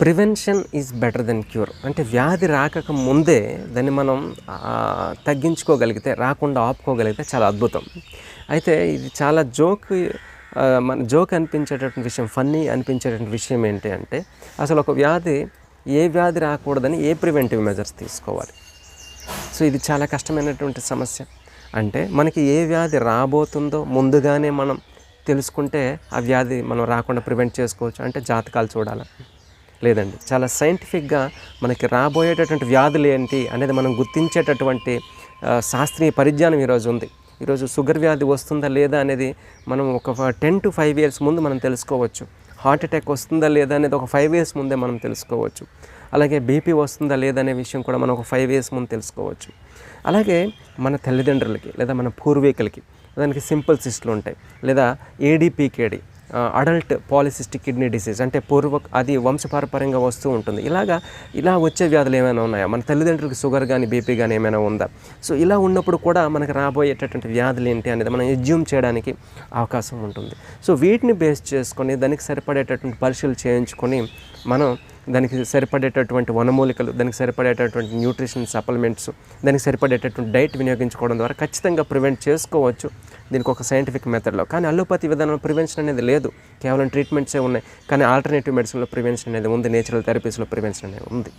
Prevention is better than cure. అంటే వ్యాధి రాకక ముందే దాన్ని మనం తగ్గించుకోగలిగితే రాకుండా ఆపుకోగలిగితే చాలా అద్భుతం. అయితే ఇది చాలా జోక్ మన జోక్ అనిపించేటటువంటి విషయం ఫన్నీ అనిపించేటటువంటి విషయం ఏంటి అంటే అసలు ఒక వ్యాధి ఏ వ్యాధి రాకూడదని ఏ ప్రివెంటివ్ మెజర్స్ తీసుకోవాలి? సో ఇది చాలా కష్టమైనటువంటి సమస్య. అంటే మనకి ఏ వ్యాధి రాబోతుందో ముందుగానే మనం తెలుసుకుంటే ఆ వ్యాధి మనం రాకుండా ప్రివెంట్ చేసుకోవచ్చు. అంటే జాతకాలు చూడాలి. లేదండి. చాలా సైంటిఫిక్గా మనకి రాబోయేటటువంటి వ్యాధులు ఏంటి అనేది మనం గుర్తించేటటువంటి శాస్త్రీయ పరిజ్ఞానం ఈరోజు ఉంది. ఈరోజు షుగర్ వ్యాధి వస్తుందా లేదా అనేది మనం ఒక టెన్ టు ఫైవ్ ఇయర్స్ ముందు మనం తెలుసుకోవచ్చు. హార్ట్ అటాక్ వస్తుందా లేదా అనేది ఒక ఫైవ్ ఇయర్స్ ముందే మనం తెలుసుకోవచ్చు. అలాగే బీపీ వస్తుందా లేదా అనే విషయం కూడా మనం ఒక ఫైవ్ ఇయర్స్ ముందు తెలుసుకోవచ్చు. అలాగే మన తల్లిదండ్రులకి లేదా మన పూర్వీకులకి దానికి సింపుల్ సిస్టులు ఉంటాయి. లేదా ADPKD adult polycystic kidney disease అంటే పూర్వ అది వంశపారపర్యంగా వస్తూ ఉంటుంది. ఇలాగా ఇలా వచ్చే వ్యాధులు ఏమైనా ఉన్నాయా? మన తల్లిదండ్రులకు షుగర్ కానీ బీపీ కానీ ఏమైనా ఉందా? సో ఇలా ఉన్నప్పుడు కూడా మనకు రాబోయేటటువంటి వ్యాధులు ఏంటి అనేది మనం ఎజ్యూమ్ చేయడానికి అవకాశం ఉంటుంది. సో వీటిని బేస్ చేసుకొని దానికి సరిపడేటటువంటి పరీక్షలు చేయించుకొని మనం దానికి సరిపడేటటువంటి వనమూలికలు దానికి సరిపడేటటువంటి న్యూట్రిషన్ సప్లిమెంట్స్ దానికి సరిపడేటటువంటి డైట్ వినియోగించుకోవడం ద్వారా ఖచ్చితంగా ప్రివెంట్ చేసుకోవచ్చు. దీనికి ఒక సైంటిఫిక్ మెథడ్లో కానీ అల్లోపతి విధానంలో ప్రివెన్షన్ అనేది లేదు. కేవలం ట్రీట్మెంట్సే ఉన్నాయి. కానీ ఆల్టర్నేటివ్ మెడిసిన్లో ప్రివెన్షన్ అనేది ఉంది. నేచురల్ థెరపీస్లో ప్రివెన్షన్ అనేది ఉంది.